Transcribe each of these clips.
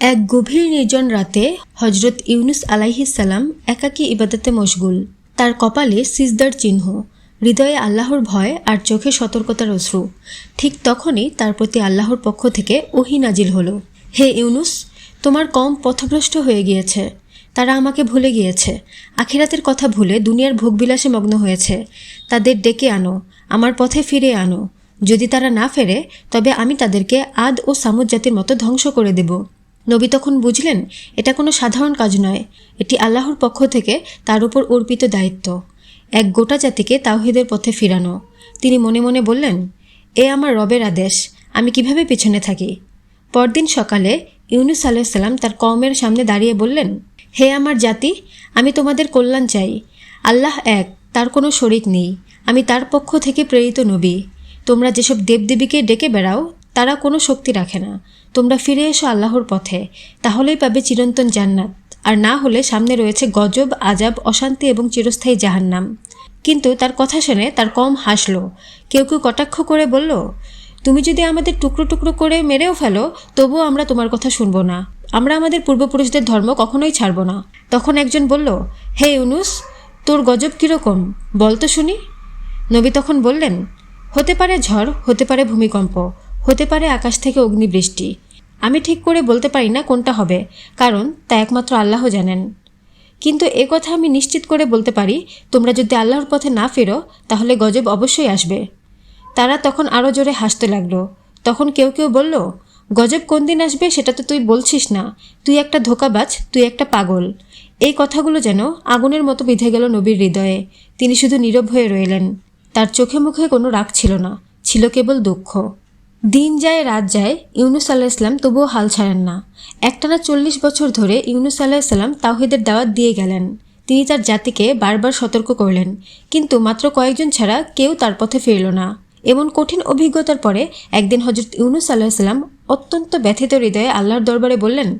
এক গভীর নির্জন রাতে হজরত ইউনুস আলাইহিসাল্লাম একাকী ইবাদতে মশগুল। তার কপালে সিজদার চিহ্ন। হৃদয়ে আল্লাহর ভয় আর চোখে সতর্কতার অশ্রু। ঠিক তখনই তার প্রতি আল্লাহর পক্ষ থেকে ওহি নাজিল হলো। হে ইউনুস, তোমার কম পথভ্রষ্ট হয়ে গিয়েছে। তারা আমাকে ভুলে গিয়েছে। আখিরাতের কথা ভুলে দুনিয়ার ভোগবিলাসে মগ্ন হয়েছে। তাদের ডেকে আনো, আমার পথে ফিরে আনো। যদি তারা না ফেরে, তবে আমি তাদেরকে আদ ও সামুদ জাতির মতো ধ্বংস করে দেব। নবী তখন বুঝলেন, এটা কোনো সাধারণ কাজ নয়। এটি আল্লাহর পক্ষ থেকে তার উপর অর্পিত দায়িত্ব। এক গোটা জাতিকে তাওহিদের পথে ফিরানো। তিনি মনে মনে বললেন, এ আমার রবের আদেশ, আমি কীভাবে পেছনে থাকি? পরদিন সকালে ইউনুস আলাইসাল্লাম তার কওমের সামনে দাঁড়িয়ে বললেন, হে আমার জাতি, আমি তোমাদের কল্যাণ চাই। আল্লাহ এক, তার কোনো শরিক নেই। আমি তার পক্ষ থেকে প্রেরিত নবী। তোমরা যেসব দেবদেবীকে ডেকে বেড়াও, তারা কোনো শক্তি রাখে না। তোমরা ফিরে এসো আল্লাহর পথে, তাহলেই পাবে চিরন্তন জান্নাত। আর না হলে সামনে রয়েছে গজব আজাব অশান্তি এবং চিরস্থায়ী জাহান্নাম। কিন্তু তার কথা শুনে তার কম হাসলো। কেউ কেউ কটাক্ষ করে বলল, তুমি যদি আমাদের টুকরো টুকরো করে মেরেও ফেলো, তবুও আমরা তোমার কথা শুনব না। আমরা আমাদের পূর্বপুরুষদের ধর্ম কখনোই ছাড়ব না। তখন একজন বলল, হে ইউনুস, তোর গজব কীরকম? বল তো শুনি। নবী তখন বললেন, হতে পারে ঝড়, হতে পারে ভূমিকম্প। হতে পারে আকাশ থেকে অগ্নিবৃষ্টি। আমি ঠিক করে বলতে পারি না কোনটা হবে, কারণ তা একমাত্র আল্লাহ জানেন। কিন্তু এ কথা আমি নিশ্চিত করে বলতে পারি, তোমরা যদি আল্লাহর পথে না ফেরো, তাহলে গজব অবশ্যই আসবে। তারা তখন আরও জোরে হাসতে লাগল। তখন কেউ কেউ বলল, গজব কোন দিন আসবে সেটা তো তুই বলছিস না। তুই একটা ধোকাবাজ, তুই একটা পাগল। এই কথাগুলো যেন আগুনের মতো বিঁধে গেল নবীর হৃদয়ে। তিনি শুধু নীরব হয়ে রইলেন। তার চোখে মুখে কোনো রাগ ছিল না, ছিল কেবল দুঃখ। দিন যায়, রাত যায়, ইউনুস আল্লাহ ইসলাম তবুও হাল ছাড়েন না। একটানা চল্লিশ বছর ধরে ইউনুস আল্লাহ ইসলাম তাওহিদের দাওয়াত দিয়ে গেলেন। তিনি তার জাতিকে বারবার সতর্ক করলেন। কিন্তু মাত্র কয়েকজন ছাড়া কেউ তার পথে ফিরল না। এমন কঠিন অভিজ্ঞতার পরে একদিন হজরত ইউনুস আল্লাহ সাল্লাম অত্যন্ত ব্যথিত হৃদয়ে আল্লাহর দরবারে বললেন,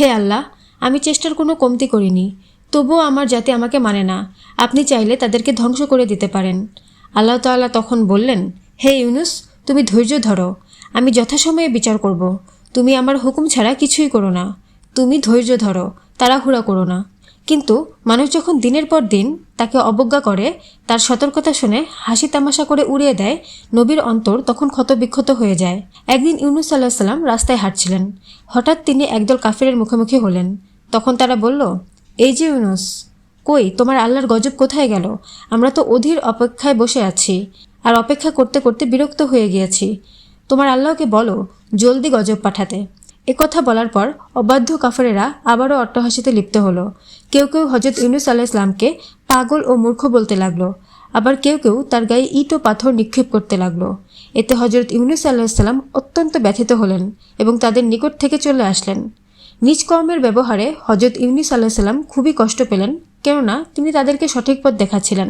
হে আল্লাহ, আমি চেষ্টার কোনো কমতি করিনি। তবুও আমার জাতি আমাকে মানে না। আপনি চাইলে তাদেরকে ধ্বংস করে দিতে পারেন। আল্লাহ তাআলা তখন বললেন, হে ইউনুস, তুমি ধৈর্য ধরো। আমি যথাসময়ে বিচার করব। তুমি আমার হুকুম ছাড়া কিছুই করো না। তুমি ধৈর্য ধরো, তাড়াহুড়া করো না। কিন্তু মানুষ যখন দিনের পর দিন তাকে অবজ্ঞা করে, তার সতর্কতা শুনে হাসি তামাশা করে উড়িয়ে দেয়, নবীর অন্তর তখন ক্ষতবিক্ষত হয়ে যায়। একদিন ইউনুস সাল্লাহ সাল্লাম রাস্তায় হাঁটছিলেন। হঠাৎ তিনি একদল কাফিরের মুখোমুখি হলেন। তখন তারা বলল, এই যে ইউনুস, কই, তোমার আল্লাহর গজব কোথায় গেল? আমরা তো অধীর অপেক্ষায় বসে আছি। আর অপেক্ষা করতে করতে বিরক্ত হয়ে গিয়েছি। তোমার আল্লাহকে বলো, জলদি গজব পাঠাতে। একথা বলার পর অবাধ্য কাফেরেরা আবারও অট্টহাসিতে লিপ্ত হলো। কেউ কেউ হজরত ইউনুস আল্লাহ ইসলামকে পাগল ও মূর্খ বলতে লাগল। আবার কেউ কেউ তার গায়ে ইট ও পাথর নিক্ষেপ করতে লাগল। এতে হজরত ইউনুস আল্লাহ ইসলাম অত্যন্ত ব্যথিত হলেন এবং তাদের নিকট থেকে চলে আসলেন। নিজ কর্মের ব্যবহারে হজরত ইউনিস আল্লাহ সাল্লাম খুবই কষ্ট পেলেন, কেননা তিনি তাদেরকে সঠিক পথ দেখাচ্ছিলেন।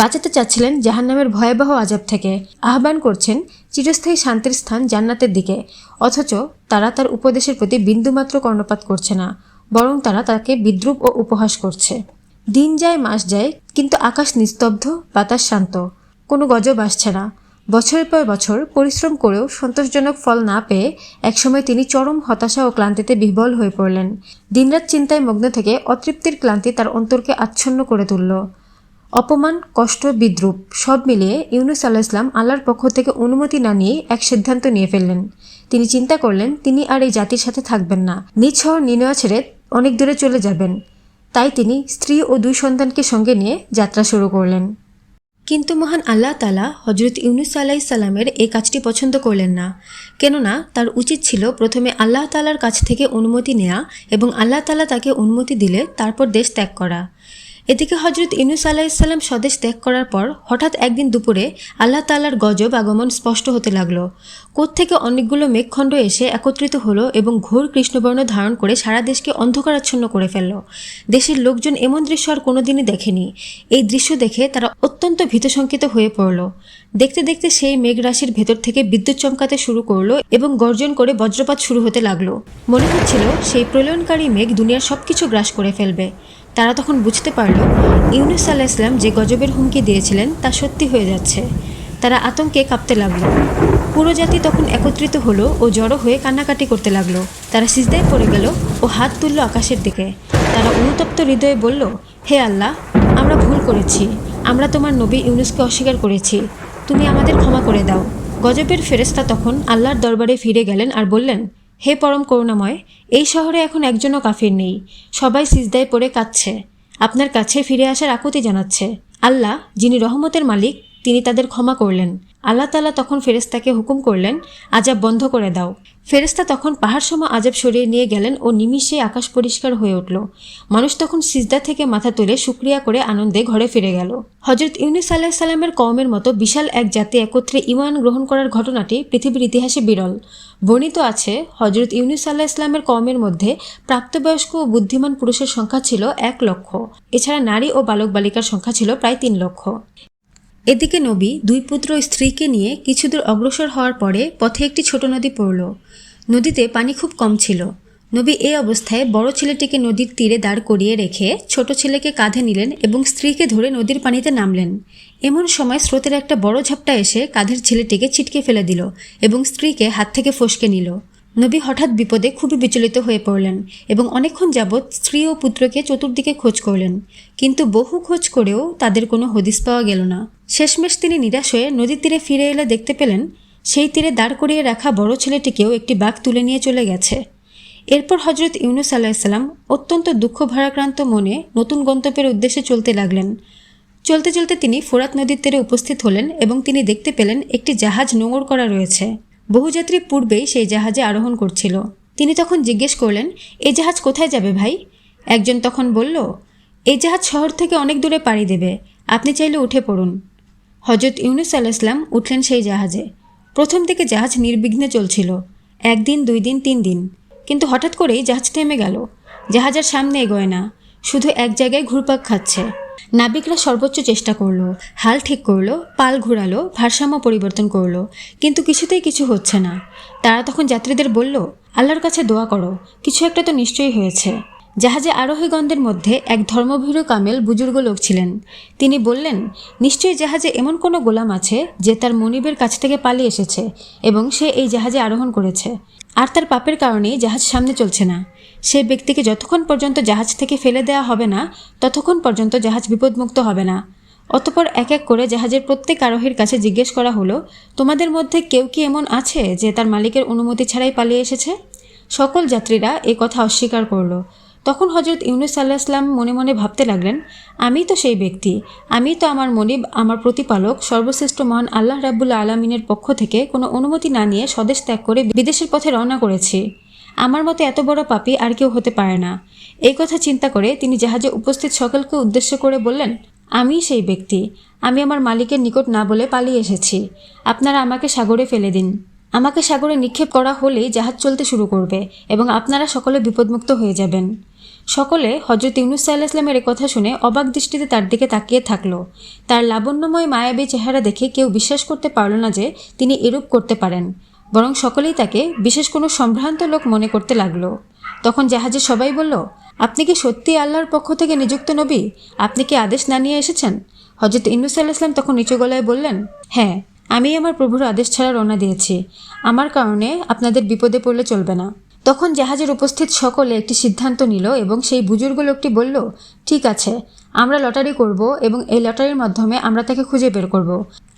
বাঁচাতে চাচ্ছিলেন জাহান্নামের ভয়াবহ আজাব থেকে। আহ্বান করছেন চিরস্থায়ী শান্তির স্থান জান্নাতের দিকে, অথচ তারা তার উপদেশের প্রতি বিন্দুমাত্র কর্ণপাত করছে না, বরং তারা তাকে বিদ্রুপ ও উপহাস করছে। দিন যায়, মাস যায়, কিন্তু আকাশ নিস্তব্ধ, বাতাস শান্ত। কোনো গজব আসছে না। বছরের পর বছর পরিশ্রম করেও সন্তোষজনক ফল না পেয়ে একসময় তিনি চরম হতাশা ও ক্লান্তিতে বিহ্বল হয়ে পড়লেন। দিনরাত চিন্তায় মগ্ন থেকে অতৃপ্তির ক্লান্তি তার অন্তরকে আচ্ছন্ন করে তুলল। অপমান, কষ্ট, বিদ্রুপ সব মিলিয়ে ইউনুস আল্লাহ ইসলাম আল্লাহর পক্ষ থেকে অনুমতি না নিয়ে এক সিদ্ধান্ত নিয়ে ফেললেন। তিনি চিন্তা করলেন, তিনি আর এই জাতির সাথে থাকবেন না। নিজ শহর নিনোয়া ছেড়ে অনেক দূরে চলে যাবেন। তাই তিনি স্ত্রী ও দুই সন্তানকে সঙ্গে নিয়ে যাত্রা শুরু করলেন। কিন্তু মহান আল্লাহ তালা হজরত ইউনুস আলাহি সাল্লামের এই কাজটি পছন্দ করলেন না। কেননা তার উচিত ছিল প্রথমে আল্লাহ তালার কাছ থেকে অনুমতি নেয়া এবং আল্লাহ তালা তাকে অনুমতি দিলে তারপর দেশ ত্যাগ করা। এদিকে হজরত ইউনুস আলাহিসাল্লাম স্বদেশ ত্যাগ করার পর হঠাৎ একদিন দুপুরে আল্লাহ তাল্লার গজব আগমন স্পষ্ট হতে লাগল। কোত্থেকে অনেকগুলো মেঘখণ্ড এসে একত্রিত হলো এবং ঘোর কৃষ্ণবর্ণ ধারণ করে সারা দেশকে অন্ধকারাচ্ছন্ন করে ফেলল। দেশের লোকজন এমন দৃশ্য আর কোনোদিনই দেখেনি। এই দৃশ্য দেখে তারা অত্যন্ত ভীতশঙ্কিত হয়ে পড়ল। দেখতে দেখতে সেই মেঘ রাশির ভেতর থেকে বিদ্যুৎ চমকাতে শুরু করল এবং গর্জন করে বজ্রপাত শুরু হতে লাগল। মনে হচ্ছিল সেই প্রলয়নকারী মেঘ দুনিয়ার সবকিছু গ্রাস করে ফেলবে। তারা তখন বুঝতে পারল ইউনুস আল্লাহ ইসলাম যে গজবের হুমকি দিয়েছিলেন তা সত্যি হয়ে যাচ্ছে। তারা আতঙ্কে কাঁপতে লাগল। পুরো জাতি তখন একত্রিত হলো ও জড়ো হয়ে কান্নাকাটি করতে লাগল। তারা সিজদায় পড়ে গেল ও হাত তুলল আকাশের দিকে। তারা অনুতপ্ত হৃদয়ে বলল, হে আল্লাহ, আমরা ভুল করেছি। আমরা তোমার নবী ইউনুসকে অস্বীকার করেছি। তুমি আমাদের ক্ষমা করে দাও। গজবের ফেরেস্তা তখন আল্লাহর দরবারে ফিরে গেলেন আর বললেন হে পরম করুণাময়, এই শহরে এখন একজনও কাফির নেই। সবাই সিজদায় পড়ে কাঁদছে। আপনার কাছে ফিরে আসার আকুতি জানাচ্ছে। আল্লাহ, যিনি রহমতের মালিক, তিনি তাদের ক্ষমা করলেন। আল্লাহ তালা তখন ফেরেস্তাকে হুকুম করলেন আজাব বন্ধ করে দাও। ফেরেস্তা তখন পাহাড় সম আজাব সরিয়ে নিয়ে গেলেন ও নিমিষে আকাশ পরিষ্কার হয়ে উঠল। মানুষ তখন সিজদা থেকে মাথা তুলে শুক্রিয়া করে আনন্দে ঘরে ফিরে গেল। হজরত ইউনিস আল্লাহ সাল্লামের কওমের মতো বিশাল এক জাতি একত্রে ইমান গ্রহণ করার ঘটনাটি পৃথিবীর ইতিহাসে বিরল। বর্ণিত আছে হজরত ইউনুস আল্লাহ ইসলামের কওমের মধ্যে প্রাপ্তবয়স্ক ও বুদ্ধিমান পুরুষের সংখ্যা ছিল এক লক্ষ। এছাড়া নারী ও বালক বালিকার সংখ্যা ছিল প্রায় তিন লক্ষ। এদিকে নবী দুই পুত্র স্ত্রীকে নিয়ে কিছুদূর অগ্রসর হওয়ার পরে পথে একটি ছোট নদী পড়ল। নদীতে পানি খুব কম ছিল। নবী এই অবস্থায় বড় ছেলেটিকে নদীর তীরে দাঁড় করিয়ে রেখে ছোট ছেলেকে কাঁধে নিলেন এবং স্ত্রীকে ধরে নদীর পানিতে নামলেন। এমন সময় স্রোতের একটা বড় ঝাপটা এসে কাঁধের ছেলেটিকে ছিটকে ফেলে দিল এবং স্ত্রীকে হাত থেকে ফসকে নিল। নবী হঠাৎ বিপদে খুবই বিচলিত হয়ে পড়লেন এবং অনেকক্ষণ যাবৎ স্ত্রী ও পুত্রকে চতুর্দিকে খোঁজ করলেন। কিন্তু বহু খোঁজ করেও তাদের কোনো হদিস পাওয়া গেল না। শেষমেশ তিনি নিরাশ হয়ে নদীর তীরে ফিরে এলে দেখতে পেলেন, সেই তীরে দাঁড় করিয়ে রাখা বড় ছেলেটিকেও একটি বাঘ তুলে নিয়ে চলে গেছে। এরপর হজরত ইউনুস আলাহিসাল্লাম অত্যন্ত দুঃখ ভারাক্রান্ত মনে নতুন গন্তব্যের উদ্দেশ্যে চলতে লাগলেন। চলতে চলতে তিনি ফোরাত নদীর তীরে উপস্থিত হলেন এবং তিনি দেখতে পেলেন একটি জাহাজ নোঙর করা রয়েছে। বহুযাত্রী পূর্বেই সেই জাহাজে আরোহণ করছিল। তিনি তখন জিজ্ঞেস করলেন এই জাহাজ কোথায় যাবে ভাই? একজন তখন বলল এই জাহাজ শহর থেকে অনেক দূরে পাড়ি দেবে, আপনি চাইলে উঠে পড়ুন। হজরত ইউনুস আলাইসলাম উঠলেন সেই জাহাজে। প্রথম দিকে জাহাজ নির্বিঘ্নে চলছিল, একদিন, দুই দিন, তিন দিন। কিন্তু হঠাৎ করেই জাহাজ থেমে গেল। জাহাজ আর সামনে এগোয় না, শুধু এক জায়গায় ঘুরপাক খাচ্ছে। নাবিকরা সর্বোচ্চ চেষ্টা করল, হাল ঠিক করল, পাল ঘুরালো, ভারসাম্য পরিবর্তন করল, কিন্তু কিছুতেই কিছু হচ্ছে না। তারা তখন যাত্রীদের বলল, আল্লাহর কাছে দোয়া করো, কিছু একটা তো নিশ্চয়ই হয়েছে। জাহাজে আরোহীগণদের মধ্যে এক ধর্মভীরু কামেল বুজুর্গ লোক ছিলেন। তিনি বললেন, নিশ্চয়ই জাহাজে এমন কোনো গোলাম আছে যে তার মনিবের কাছ থেকে পালিয়ে এসেছে এবং সে এই জাহাজে আরোহণ করেছে। আর তার পাপের কারণেই জাহাজ সামনে চলছে না। সে ব্যক্তিকে যতক্ষণ পর্যন্ত জাহাজ থেকে ফেলে দেওয়া হবে না, ততক্ষণ পর্যন্ত জাহাজ বিপদমুক্ত হবে না। অতপর এক এক করে জাহাজের প্রত্যেক আরোহীর কাছে জিজ্ঞেস করা হলো, তোমাদের মধ্যে কেউ কি এমন আছে যে তার মালিকের অনুমতি ছাড়াই পালিয়ে এসেছে? সকল যাত্রীরা এ কথা অস্বীকার করল। তখন হজরত ইউনুস আল্লাহ ইসলাম মনে মনে ভাবতে লাগলেন, আমি তো সেই ব্যক্তি। আমি তো আমার মনিব, আমার প্রতিপালক, সর্বশ্রেষ্ঠ মহান আল্লাহ রাবুল্লা আলমিনের পক্ষ থেকে কোনো অনুমতি না নিয়ে স্বদেশ ত্যাগ করে বিদেশের পথে রওনা করেছি। আমার মতে এত বড় পাপি আর কেউ হতে পারে না। এই কথা চিন্তা করে তিনি জাহাজে উপস্থিত সকলকে উদ্দেশ্য করে বললেন, আমি সেই ব্যক্তি। আমি আমার মালিকের নিকট না বলে পালিয়ে এসেছি। আপনারা আমাকে সাগরে ফেলে দিন। আমাকে সাগরে নিক্ষেপ করা হলেই জাহাজ চলতে শুরু করবে এবং আপনারা সকলে বিপদমুক্ত হয়ে যাবেন। সকলে হজরত ইউনুস সাল্লাহ ইসলামের কথা শুনে অবাক দৃষ্টিতে তার দিকে তাকিয়ে থাকল। তার লাবণ্যময় মায়াবী চেহারা দেখে কেউ বিশ্বাস করতে পারল না যে তিনি এরূপ করতে পারেন। বরং সকলেই তাকে বিশেষ কোনো সম্ভ্রান্ত লোক মনে করতে লাগল। তখন জাহাজে সবাই বলল, আপনি কি সত্যি আল্লাহর পক্ষ থেকে নিযুক্ত নবী? আপনি কি আদেশ না নিয়ে এসেছেন? হজরত ইনুস আল্লাহ ইসলাম তখন নিচু গলায় বললেন হ্যাঁ আমি আমার প্রভুর আদেশ ছাড়া রওনা দিয়েছি। আমার কারণে আপনাদের বিপদে পড়লে চলবে না। তখন জাহাজের উপস্থিত সকলে একটি সিদ্ধান্ত নিল এবং সেই বুজুর্গ লোকটি বলল, ঠিক আছে, আমরা লটারি করব এবং এই লটারির মাধ্যমে আমরা তাকে খুঁজে বের করব।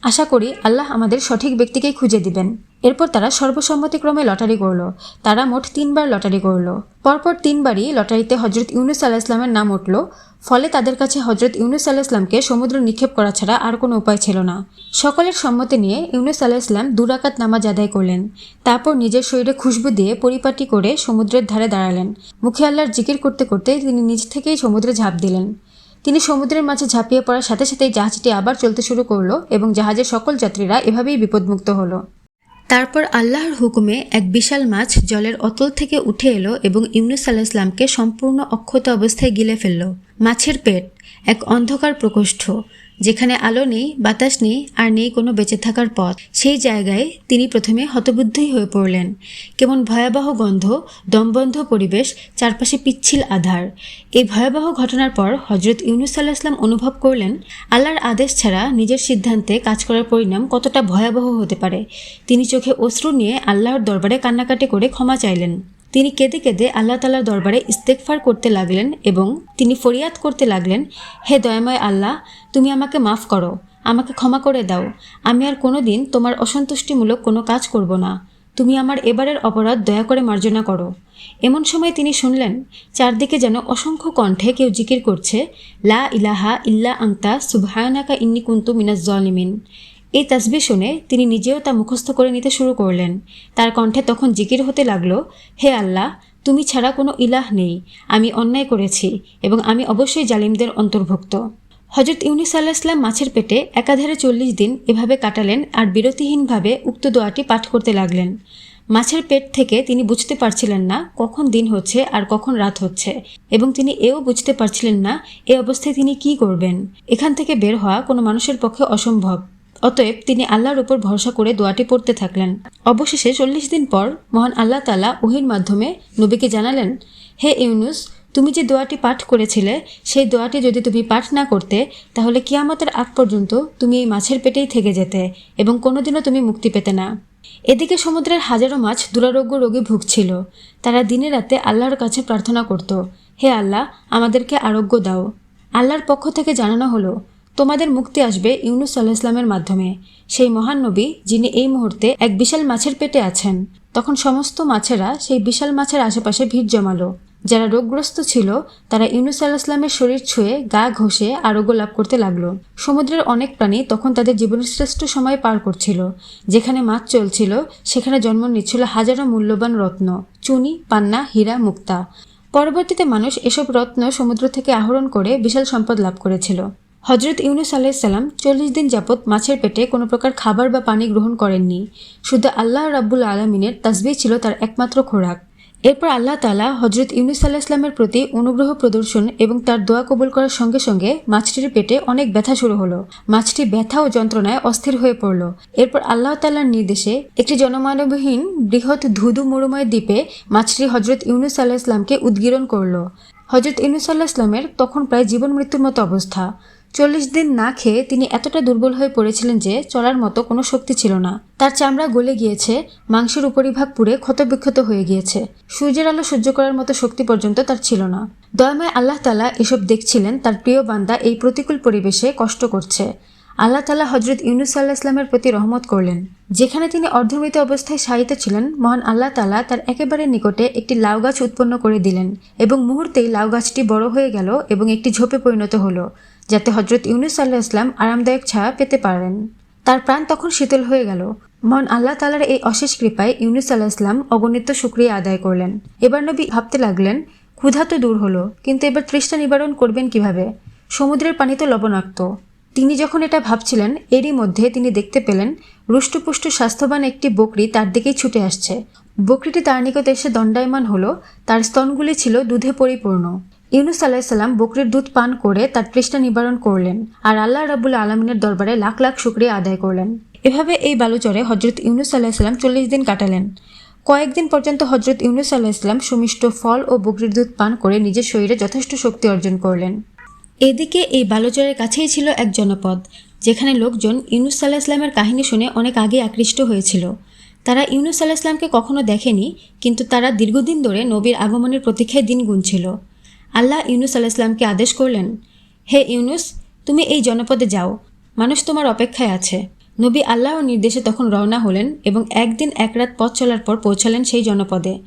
আশা করি আল্লাহ আমাদের সঠিক ব্যক্তিকেই খুঁজে দিবেন। এরপর তারা সর্বসম্মতিক্রমে লটারি করল। তারা মোট তিনবার লটারি করল। পরপর তিনবারই লটারিতে হজরত ইউনুস আল্লাহ ইসলামের নাম উঠল। ফলে তাদের কাছে হজরত ইউনুস আল্লাহ ইসলামকে সমুদ্র নিক্ষেপ করা ছাড়া আর কোনো উপায় ছিল না। সকলের সম্মতি নিয়ে ইউনুস আল্লাহ ইসলাম দুরাকাত নামাজ আদায় করলেন। তারপর নিজের শরীরে খুশবু দিয়ে পরিপাটি করে সমুদ্রের ধারে দাঁড়ালেন। মুখে আল্লাহর জিকির করতে করতে তিনি নিজ থেকেই সমুদ্রে ঝাঁপ দিলেন। তিনি সমুদ্রের মাঝে ঝাঁপিয়ে পড়ার সাথে সাথেই জাহাজটি আবার চলতে শুরু করল এবং জাহাজের সকল যাত্রীরা এভাবেই বিপদমুক্ত হলো। তারপর আল্লাহর হুকুমে এক বিশাল মাছ জলের অতল থেকে উঠে এলো এবং ইউনুস আল্লাহ ইসলামকে সম্পূর্ণ অক্ষত অবস্থায় গিলে ফেলল। মাছের পেট, এক অন্ধকার প্রকোষ্ঠ। যেখানে আলো নেই, বাতাস নেই আর নেই কোনো বেঁচে থাকার পথ। সেই জায়গায় তিনি প্রথমে হতবুদ্ধই হয়ে পড়লেন। কেমন ভয়াবহ গন্ধ, দমবন্ধ পরিবেশ, চারপাশে পিচ্ছিল আধার। এই ভয়াবহ ঘটনার পর হজরত ইউনুস আল্লাহ ইসলাম অনুভব করলেন, আল্লাহর আদেশ ছাড়া নিজের সিদ্ধান্তে কাজ করার পরিণাম কতটা ভয়াবহ হতে পারে। তিনি চোখে অশ্রু নিয়ে আল্লাহর দরবারে কান্নাকাটি করে ক্ষমা চাইলেন। তিনি কেঁদে কেঁদে আল্লাহ তালার দরবারে ইস্তেকফার করতে লাগলেন এবং তিনি ফরিয়াদ করতে লাগলেন, হে দয়াময় আল্লাহ, তুমি আমাকে মাফ করো, আমাকে ক্ষমা করে দাও। আমি আর কোনো দিন তোমার অসন্তুষ্টিমূলক কোনো কাজ করব না। তুমি আমার এবারের অপরাধ দয়া করে মার্জনা করো। এমন সময় তিনি শুনলেন, চারদিকে যেন অসংখ্য কণ্ঠে কেউ জিকির করছে, লা ইলাহা ইল্লা আংতা সুবহানাকা ইন্নি কুন্তু মিনাজ জলিমিন। এই তাসবি শুনে তিনি নিজেও তা মুখস্থ করে নিতে শুরু করলেন। তার কণ্ঠে তখন জিকির হতে লাগল, হে আল্লাহ, তুমি ছাড়া কোনো ইলাহ নেই, আমি অন্যায় করেছি এবং আমি অবশ্যই জালিমদের অন্তর্ভুক্ত। হজরত ইউনিস আল্লাহ ইসলাম মাছের পেটে একাধারে চল্লিশ দিন এভাবে কাটালেন আর বিরতিহীনভাবে উক্ত দোয়াটি পাঠ করতে লাগলেন। মাছের পেট থেকে তিনি বুঝতে পারছিলেন না কখন দিন হচ্ছে আর কখন রাত হচ্ছে এবং তিনি এও বুঝতে পারছিলেন না এ অবস্থায় তিনি কি করবেন। এখান থেকে বের হওয়া কোনো মানুষের পক্ষে অসম্ভব। অতএব তিনি আল্লাহর উপর ভরসা করে দোয়াটি পড়তে থাকলেন। অবশেষে চল্লিশ দিন পর মহান আল্লাহ তালা ওহির মাধ্যমে নবীকে জানালেন, হে ইউনুস, তুমি যে দোয়াটি পাঠ করেছিলে, সেই দোয়াটি যদি তুমি পাঠ না করতে, তাহলে কিয়ামতের আগ পর্যন্ত তুমি এই মাছের পেটেই থেকে যেতে এবং কোনোদিনও তুমি মুক্তি পেতে না। এদিকে সমুদ্রের হাজারো মাছ দুরারোগ্য রোগে ভুগছিল। তারা দিনে রাতে আল্লাহর কাছে প্রার্থনা করত, হে আল্লাহ, আমাদেরকে আরোগ্য দাও। আল্লাহর পক্ষ থেকে জানানো হলো তোমাদের মুক্তি আসবে ইউনুস আল্লাহ ইসলামের মাধ্যমে। সেই মহান নবী, যিনি এই মুহূর্তে এক বিশাল মাছের পেটে আছেন। তখন সমস্ত মাছেরা সেই বিশাল মাছের আশেপাশে ভিড় জমালো। যারা রোগগ্রস্ত ছিল, তারা ইউনুস আল্লাহ ইসলামের শরীর ছুঁয়ে গা ঘষে আরোগ্য লাভ করতে লাগল। সমুদ্রের অনেক প্রাণী তখন তাদের জীবনের শ্রেষ্ঠ সময় পার করছিল। যেখানে মাছ চলছিল, সেখানে জন্ম নিচ্ছিল হাজারো মূল্যবান রত্ন, চুনি, পান্না, হীরা, মুক্তা। পরবর্তীতে মানুষ এসব রত্ন সমুদ্র থেকে আহরণ করে বিশাল সম্পদ লাভ করেছিল। হজরত ইউনুস আলাইসাল্লাম চল্লিশ দিন যাবৎ মাছের পেটে কোনো প্রকার খাবার বা পানি গ্রহণ করেননি। শুধু আল্লাহ রাব্বুল আলমিনের তাসবি ছিল তার একমাত্র খোরাক। এরপর আল্লাহ তালা হজরত ইউনুস আল্লাহ ইসলামের প্রতি অনুগ্রহ প্রদর্শন এবং তার দোয়া কবুল করার সঙ্গে সঙ্গে মাছটির পেটে অনেক ব্যথা শুরু হলো। মাছটি ব্যথা ও যন্ত্রণায় অস্থির হয়ে পড়ল। এরপর আল্লাহ তাল্লার নির্দেশে একটি জনমানবহীন বৃহৎ ধুধু মরুময় দ্বীপে মাছটি হজরত ইউনুস আল্লাহ ইসলামকে উদ্গীরণ করল। হজরত ইউনুস আল্লাহ ইসলামের তখন প্রায় জীবন মৃত্যুর মতো অবস্থা। চল্লিশ দিন না খেয়ে তিনি এতটা দুর্বল হয়ে পড়েছিলেন যে চলার মতো কোনো শক্তি ছিল না। তার চামড়া গলে গিয়েছে, মাংসের উপরিভাগ পুড়ে ক্ষতবিক্ষত হয়ে গিয়েছে। সূর্যের আলো সহ্য করার মতো শক্তি পর্যন্ত তার ছিল না। দয়াময় আল্লাহ তালা এসব দেখছিলেন, তার প্রিয় বান্দা এই প্রতিকূল পরিবেশে কষ্ট করছে। আল্লাহ তালা হজরত ইউনুস আল্লাহ ইসলামের প্রতি রহমত করলেন। যেখানে তিনি অর্ধমৃত অবস্থায় শায়িত ছিলেন, মহান আল্লাহ তালা তার একেবারে নিকটে একটি লাউ গাছ উৎপন্ন করে দিলেন এবং মুহূর্তেই লাউ গাছটি বড় হয়ে গেল এবং একটি ঝোপে পরিণত হলো। যাতে হজরত ইউনুস আল্লাহ ইসলাম আরামদায়ক ছায়া পেতে পারেন। তার প্রাণ তখন শীতল হয়ে গেল। মন আল্লাহ তালার এই অশেষ কৃপায় ইউনুস আল্লাহ ইসলাম অগণিত সুক্রিয়া আদায় করলেন। এবার নবী ভাবতে লাগলেন, ক্ষুধা তো দূর হলো, কিন্তু এবার তৃষ্ণা নিবারণ করবেন কীভাবে? সমুদ্রের পানি তো লবণাক্ত। তিনি যখন এটা ভাবছিলেন, এরই মধ্যে তিনি দেখতে পেলেন, রুষ্টপুষ্ট স্বাস্থ্যবান একটি বকরি তার দিকেই ছুটে আসছে। বকরিটি তার নিকট এসে দণ্ডায়মান হলো, তার স্তনগুলি ছিল দুধে পরিপূর্ণ। ইউনুস আলাহিসাল্লাম বকরির দুধ পান করে তার তৃষ্ণা নিবারণ করলেন আর আল্লাহ রাবুল আলমিনের দরবারে লাখ লাখ শুক্রিয়া আদায় করলেন। এভাবে এই বালুচরে হজরত ইউনুস আলাহিসাল্লাম চল্লিশ দিন কাটালেন। কয়েকদিন পর্যন্ত হজরত ইউনুস আলাহিসাল্লাম সুমিষ্ট ফল ও বকরির দুধ পান করে নিজের শরীরে যথেষ্ট শক্তি অর্জন করলেন। এদিকে এই বালুচরের কাছেই ছিল এক জনপদ, যেখানে লোকজন ইউনুস সাল্লাহ ইসলামের কাহিনী শুনে অনেক আগে আকৃষ্ট হয়েছিল। তারা ইউনুস সাল্লাহ ইসলামকে কখনো দেখেনি, কিন্তু তারা দীর্ঘদিন ধরে নবীর আগমনের প্রতীক্ষায় দিন গুনছিল আল্লাহ ইউনুস আল্লাহ ইসলামকে আদেশ করলেন, হে ইউনুস, তুমি এই জনপদে যাও। মানুষ তোমার অপেক্ষায় আছে। নবী আল্লাহর নির্দেশে তখন রওনা হলেন এবং একদিন এক রাত পথ চলার পর পৌঁছালেন সেই জনপদে।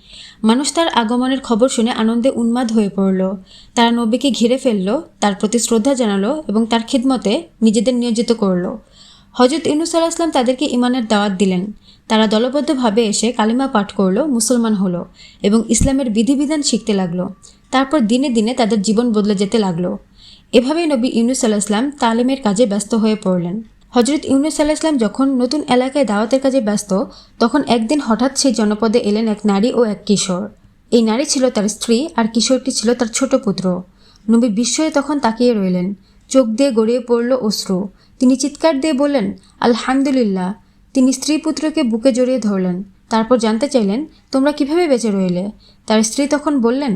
মানুষ তার আগমনের খবর শুনে আনন্দে উন্মাদ হয়ে পড়ল। তারা নবীকে ঘিরে ফেলল, তার প্রতি শ্রদ্ধা জানালো এবং তার খিদমতে নিজেদের নিয়োজিত করল। হজরত ইউনুস আল্লাহ ইসলাম তাদেরকে ইমানের দাওয়াত দিলেন। তারা দলবদ্ধভাবে এসে কালিমা পাঠ করল, মুসলমান হলো এবং ইসলামের বিধিবিধান শিখতে লাগল। তারপর দিনে দিনে তাদের জীবন বদলে যেতে লাগল। এভাবেই নবী ইউনুস আল্লাহ ইসলাম তালিমের কাজে ব্যস্ত হয়ে পড়লেন। হজরত ইউনুস আল্লাহ ইসলাম যখন নতুন এলাকায় দাওয়াতের কাজে ব্যস্ত, তখন একদিন হঠাৎ সেই জনপদে এলেন এক নারী ও এক কিশোর। এই নারী ছিল তার স্ত্রী আর কিশোরটি ছিল তার ছোট পুত্র। নবী বিস্ময়ে তখন তাকিয়ে রইলেন। চোখ দিয়ে গড়িয়ে পড়ল অশ্রু। তিনি চিৎকার দিয়ে বললেন, আলহামদুলিল্লাহ। তিনি স্ত্রী পুত্রকে বুকে জড়িয়ে ধরলেন। তারপর জানতে চাইলেন, তোমরা কীভাবে বেঁচে রইলে? তার স্ত্রী তখন বললেন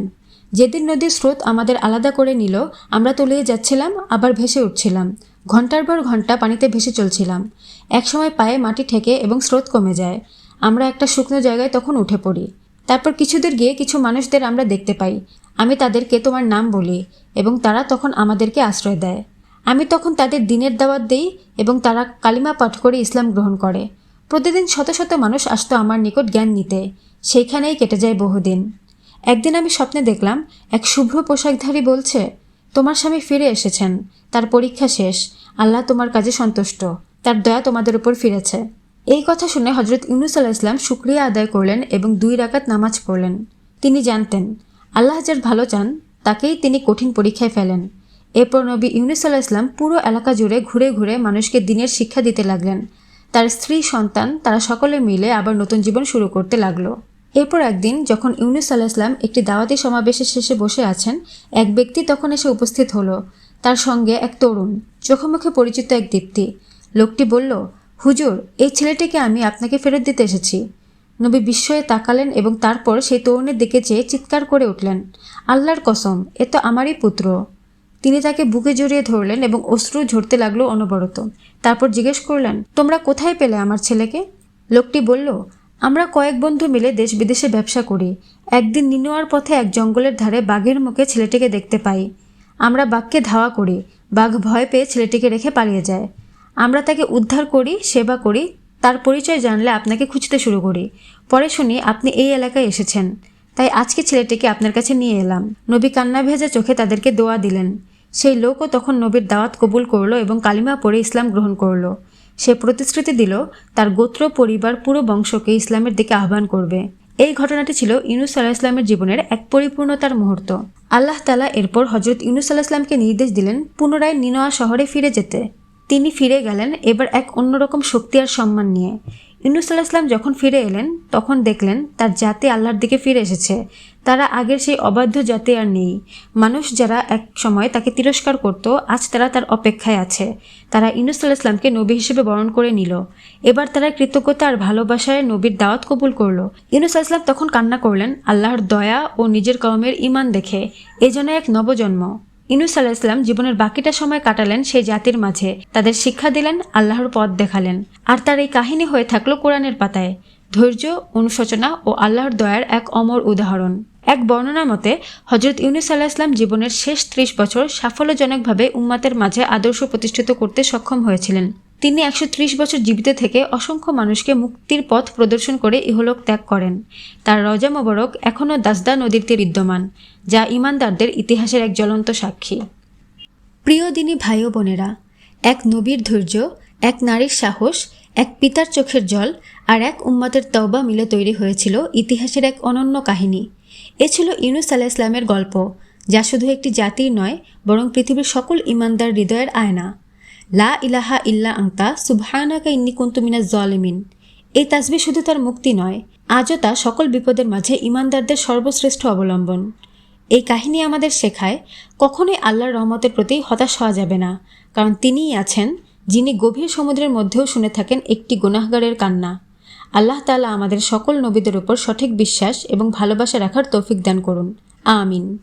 যেদিন নদীর স্রোত আমাদের আলাদা করে নিল, আমরা তলিয়ে যাচ্ছিলাম, আবার ভেসে উঠছিলাম। ঘণ্টার পর ঘণ্টা পানিতে ভেসে চলছিলাম। একসময় পায়ে মাটি ঠেকে এবং স্রোত কমে যায়। আমরা একটা শুকনো জায়গায় তখন উঠে পড়ি। তারপর কিছুদূর গিয়ে কিছু মানুষদের আমরা দেখতে পাই। আমি তাদেরকে তোমার নাম বলি এবং তারা তখন আমাদেরকে আশ্রয় দেয়। আমি তখন তাদের দিনের দাওয়াত দেই এবং তারা কালিমা পাঠ করে ইসলাম গ্রহণ করে। প্রতিদিন শত শত মানুষ আসতো আমার নিকট জ্ঞান নিতে। সেইখানেই কেটে যায় বহুদিন। একদিন আমি স্বপ্নে দেখলাম, এক শুভ্র পোশাকধারী বলছে, তোমার স্বামী ফিরে এসেছেন, তার পরীক্ষা শেষ, আল্লাহ তোমার কাজে সন্তুষ্ট, তার দয়া তোমাদের উপর ফিরেছে। এই কথা শুনে হজরত ইউনুস আল্লাহ ইসলাম শুক্রিয়া আদায় করলেন এবং দুই রাকাত নামাজ পড়লেন। তিনি জানতেন, আল্লাহ যার ভালো চান, তাকেই তিনি কঠিন পরীক্ষায় ফেলেন। এরপর নবী ইউনুস আল্লাহ ইসলাম পুরো এলাকা জুড়ে ঘুরে ঘুরে মানুষকে দিনের শিক্ষা দিতে লাগলেন। তার স্ত্রী, সন্তান, তারা সকলে মিলে আবার নতুন জীবন শুরু করতে লাগল। এরপর একদিন, যখন ইউনুস আল্লাহ ইসলাম একটি দাওয়াতি সমাবেশের শেষে বসে আছেন, এক ব্যক্তি তখন এসে উপস্থিত হলো। তার সঙ্গে এক তরুণ চোখে পরিচিত এক দীপ্তি। লোকটি বলল, হুজুর, এই ছেলেটিকে আমি আপনাকে ফেরত দিতে এসেছি। নবী বিস্ময়ে তাকালেন এবং তারপর সেই তরুণের দিকে চেয়ে চিৎকার করে উঠলেন, আল্লাহর কসম, এ তো আমারই পুত্র। তিনি তাকে বুকে জড়িয়ে ধরলেন এবং অশ্রু ঝরতে লাগল অনবরত। তারপর জিজ্ঞেস করলেন, তোমরা কোথায় পেলে আমার ছেলেকে? লোকটি বলল আমরা কয়েক বন্ধু মিলে দেশ বিদেশে ব্যবসা করি। একদিন নিনোয়ার পথে এক জঙ্গলের ধারে বাঘের মুখে ছেলেটিকে দেখতে পাই। আমরা বাঘকে ধাওয়া করি। বাঘ ভয় পেয়ে ছেলেটিকে রেখে পালিয়ে যায়। আমরা তাকে উদ্ধার করি, সেবা করি। তার পরিচয় জানলে আপনাকে খুঁজতে শুরু করি। পরে শুনি, আপনি এই এলাকায় এসেছেন। তাই আজকে ছেলেটিকে আপনার কাছে নিয়ে এলাম। নবী কান্না ভেজা চোখে তাদেরকে দোয়া দিলেন। সেই লোকও তখন নবীর দাওয়াত কবুল করল এবং কালিমা পড়ে ইসলাম গ্রহণ করল। সে প্রতিশ্রুতি দিল, তার গোত্র, পরিবার, পুরো বংশকে ইসলামের দিকে আহ্বান করবে। এই ঘটনাটি ছিল ইউনুস আল্লাহ ইসলামের জীবনের এক পরিপূর্ণতার মুহূর্ত। আল্লাহ তালা এরপর হজরত ইউনুস আল্লাহ ইসলামকে নির্দেশ দিলেন, পুনরায় নিনোয়া শহরে ফিরে যেতে। তিনি ফিরে গেলেন, এবার এক অন্যরকম শক্তি আর সম্মান নিয়ে। ইউনুস আল্লাহ ইসলাম যখন ফিরে এলেন, তখন দেখলেন তার জাতি আল্লাহর দিকে ফিরে এসেছে। তারা আগের সেই অবাধ্য জাতি আর নেই। মানুষ যারা এক সময় তাকে তিরস্কার করত, আজ তারা তার অপেক্ষায় আছে। তারা ইউনুস আল্লাহ ইসলামকে নবী হিসেবে বরণ করে নিল। এবার তারা কৃতজ্ঞতা আর ভালোবাসায় নবীর দাওয়াত কবুল করল। আল্লাহ ইসলাম তখন কান্না করলেন, আল্লাহর দয়া ও নিজের কর্মের ইমান দেখে এজন্য এক নবজন্ম। ইনুস আল্লাহ ইসলাম জীবনের বাকিটা সময় কাটালেন সেই জাতির মাঝে। তাদের শিক্ষা দিলেন, আল্লাহর পথ দেখালেন। আর তার এই কাহিনী হয়ে থাকল কোরআনের পাতায়। ধৈর্য, অনুশোচনা ও আল্লাহর দয়ার এক অমর উদাহরণ। এক বর্ণনা মতে হজরত ইউনুস আল্লাহ ইসলাম জীবনের শেষ ত্রিশ বছর সাফল্যজনকভাবে উম্মাতের মাঝে আদর্শ প্রতিষ্ঠিত করতে সক্ষম হয়েছিলেন। তিনি একশো ত্রিশ বছর জীবিত থেকে অসংখ্য মানুষকে মুক্তির পথ প্রদর্শন করে ইহলোক ত্যাগ করেন। তার রজা মোবারক এখনও দাসদা নদীর তীরে বিদ্যমান, যা ইমানদারদের ইতিহাসের এক জ্বলন্ত সাক্ষী। প্রিয় দিনী ভাই ও বোনেরা, এক নবীর ধৈর্য, এক নারীর সাহস, এক পিতার চোখের জল আর এক উম্মাতের তওবা মিলে তৈরি হয়েছিল ইতিহাসের এক অনন্য কাহিনী। এ ছিল ইউনুস আলাহ ইসলামের গল্প, যা শুধু একটি জাতির নয়, বরং পৃথিবীর সকল ইমানদার হৃদয়ের আয়না। লা ইলাহা ইল্লা আংতা সুবহানাকা ইন্নি কুন্তুমিনা জলেমিন। এই তাসবি শুধু তার মুক্তি নয়, আজও তা সকল বিপদের মাঝে ইমানদারদের সর্বশ্রেষ্ঠ অবলম্বন। এই কাহিনী আমাদের শেখায়, কখনোই আল্লাহর রহমতের প্রতি হতাশ হওয়া যাবে না, কারণ তিনিই আছেন, যিনি গভীর সমুদ্রের মধ্যেও শুনে থাকেন একটি গুনাহগারের কান্না। আল্লাহ তালা আমাদের সকল নবীদের উপর সঠিক বিশ্বাস এবং ভালোবাসা রাখার তৌফিক দান করুন। আমিন।